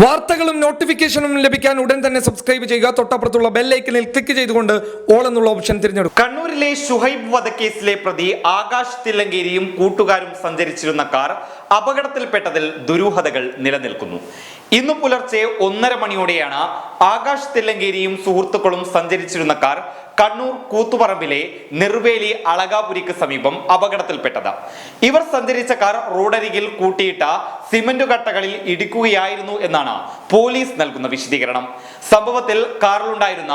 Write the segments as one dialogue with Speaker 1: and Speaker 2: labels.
Speaker 1: വാർത്തകളും നോട്ടിഫിക്കേഷനും ലഭിക്കാൻ ഉടൻ തന്നെ സബ്സ്ക്രൈബ് ചെയ്യുക. തൊട്ടപ്പുറത്തുള്ള ബെല്ലൈക്കനിൽ ക്ലിക്ക് ചെയ്തുകൊണ്ട് ഓൾ എന്നുള്ള ഓപ്ഷൻ തിരഞ്ഞെടുക്കും
Speaker 2: കണ്ണൂരിലെ ഷുഹൈബ് വധക്കേസിലെ പ്രതി ആകാശ് തില്ലങ്കേരിയും കൂട്ടുകാരും സഞ്ചരിച്ചിരുന്ന കാർ അപകടത്തിൽപ്പെട്ടതിൽ ദുരൂഹതകൾ നിലനിൽക്കുന്നു. ഇന്നു പുലർച്ചെ ഒന്നര മണിയോടെയാണ് ആകാശ് തില്ലങ്കേരിയും സുഹൃത്തുക്കളും സഞ്ചരിച്ചിരുന്ന കാർ കണ്ണൂർ കൂത്തുപറമ്പിലെ നിർവേലി അളകാപുരിക്ക് സമീപം അപകടത്തിൽപ്പെട്ടത്. ഇവർ സഞ്ചരിച്ച കാർ റോഡരികിൽ കൂട്ടിയിട്ട സിമന്റ് കട്ടകളിൽ ഇടിക്കുകയായിരുന്നു എന്നാണ് പോലീസ് നൽകുന്ന വിശദീകരണം. സംഭവത്തിൽ കാറിലുണ്ടായിരുന്ന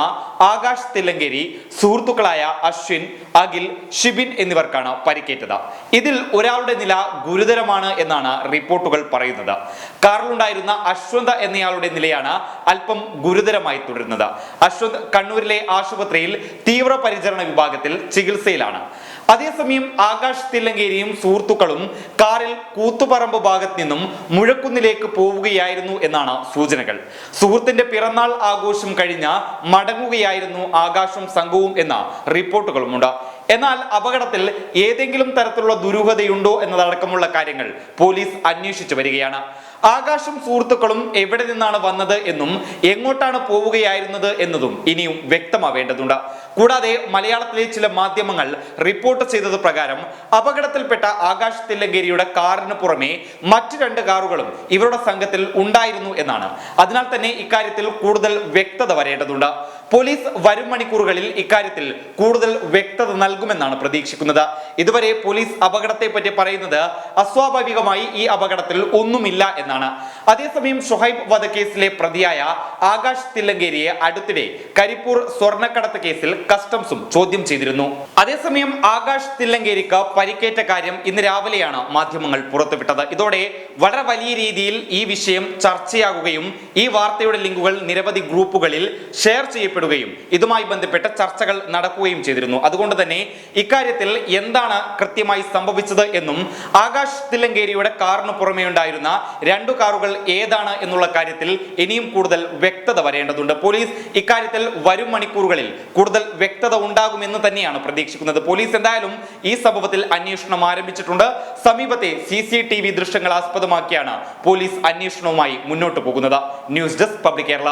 Speaker 2: ആകാശ് തില്ലങ്കേരി സുഹൃത്തുക്കളായ അശ്വിൻ അഖിൽ ഷിബിൻ എന്നിവർക്കാണ് പരിക്കേറ്റത്. ഇതിൽ ഒരാളുടെ നില ഗുരുതരമാണ് എന്നാണ് റിപ്പോർട്ടുകൾ പറയുന്നത്. കാറിലുണ്ടായിരുന്ന അശ്വന്ത് എന്നയാളുടെ നിലയാണ് അല്പം ഗുരുതരമായി തുടരുന്നത്. അശ്വന്ത് കണ്ണൂരിലെ ആശുപത്രിയിൽ തീവ്രപരിചരണ വിഭാഗത്തിൽ ചികിത്സയിലാണ്. അതേസമയം ആകാശ് തില്ലങ്കേരിയും സുഹൃത്തുക്കളും കാറിൽ കൂത്തുപറമ്പ് ഭാഗത്ത് നിന്നും മുഴക്കുന്നിലേക്ക് പോവുകയായിരുന്നു എന്നാണ് സൂചനകൾ. സുഹൃത്തിന്റെ പിറന്നാൾ ആഘോഷം കഴിഞ്ഞ മടങ്ങുകയായിരുന്നു ആകാശും സംഘവും എന്ന റിപ്പോർട്ടുകളുമുണ്ട്. എന്നാൽ അപകടത്തിൽ ഏതെങ്കിലും തരത്തിലുള്ള ദുരൂഹതയുണ്ടോ എന്നതടക്കമുള്ള കാര്യങ്ങൾ പോലീസ് അന്വേഷിച്ചു വരികയാണ്. ആകാശും സുഹൃത്തുക്കളും എവിടെ നിന്നാണ് വന്നത് എന്നും എങ്ങോട്ടാണ് പോവുകയായിരുന്നത് എന്നതും ഇനിയും വ്യക്തമാവേണ്ടതുണ്ട്. കൂടാതെ മലയാളത്തിലെ ചില മാധ്യമങ്ങൾ റിപ്പോർട്ട് ചെയ്തത് പ്രകാരം അപകടത്തിൽപ്പെട്ട ആകാശ് തില്ലങ്കേരിയുടെ കാറിന് പുറമെ മറ്റു രണ്ട് കാറുകളും ഇവരുടെ സംഘത്തിൽ ഉണ്ടായിരുന്നു എന്നാണ്. അതിനാൽ തന്നെ ഇക്കാര്യത്തിൽ കൂടുതൽ വ്യക്തത വരേണ്ടതുണ്ട്. പോലീസ് വരും മണിക്കൂറുകളിൽ ഇക്കാര്യത്തിൽ കൂടുതൽ വ്യക്തത നൽകുമെന്നാണ് പ്രതീക്ഷിക്കുന്നത്. ഇതുവരെ പോലീസ് അപകടത്തെ പറ്റി പറയുന്നത് അസ്വാഭാവികമായി ഈ അപകടത്തിൽ ഒന്നുമില്ല എന്നാണ്. അതേസമയം ഷുഹൈബ് വധക്കേസിലെ പ്രതിയായ ആകാശ് തില്ലങ്കേരിയെ അടുത്തിടെ കരിപ്പൂർ സ്വർണക്കടത്ത് കേസിൽ കസ്റ്റംസും ചോദ്യം ചെയ്തിരുന്നു. അതേസമയം ആകാശ് തില്ലങ്കേരിക്ക് പരിക്കേറ്റ കാര്യം ഇന്ന് രാവിലെയാണ് മാധ്യമങ്ങൾ പുറത്തുവിട്ടത്. ഇതോടെ വളരെ വലിയ രീതിയിൽ ഈ വിഷയം ചർച്ചയാകുകയും ഈ വാർത്തയുടെ ലിങ്കുകൾ നിരവധി ഗ്രൂപ്പുകളിൽ ഷെയർ ചെയ്യപ്പെടുകയും ഇതുമായി ബന്ധപ്പെട്ട ചർച്ചകൾ നടക്കുകയും ചെയ്തിരുന്നു. അതുകൊണ്ട് തന്നെ ഇക്കാര്യത്തിൽ എന്താണ് കൃത്യമായി സംഭവിച്ചത് എന്നും ആകാശ് തില്ലങ്കേരിയുടെ കാറിന് പുറമേ ഉണ്ടായിരുന്ന രണ്ടു കാറുകൾ ഏതാണ് എന്നുള്ള കാര്യത്തിൽ ഇനിയും കൂടുതൽ വ്യക്തത വരേണ്ടതുണ്ട്. പോലീസ് ഇക്കാര്യത്തിൽ വരും മണിക്കൂറുകളിൽ കൂടുതൽ വ്യക്തത ഉണ്ടാകുമെന്ന് തന്നെയാണ് പ്രതീക്ഷിക്കുന്നത്. പോലീസ് എന്തായാലും ഈ സംഭവത്തിൽ അന്വേഷണം ആരംഭിച്ചിട്ടുണ്ട്. സമീപത്തെ സി സി ടി വി ദൃശ്യങ്ങൾ ആസ്പദമാക്കിയാണ് പോലീസ് അന്വേഷണവുമായി മുന്നോട്ട് പോകുന്നത്. News desk public Kerala.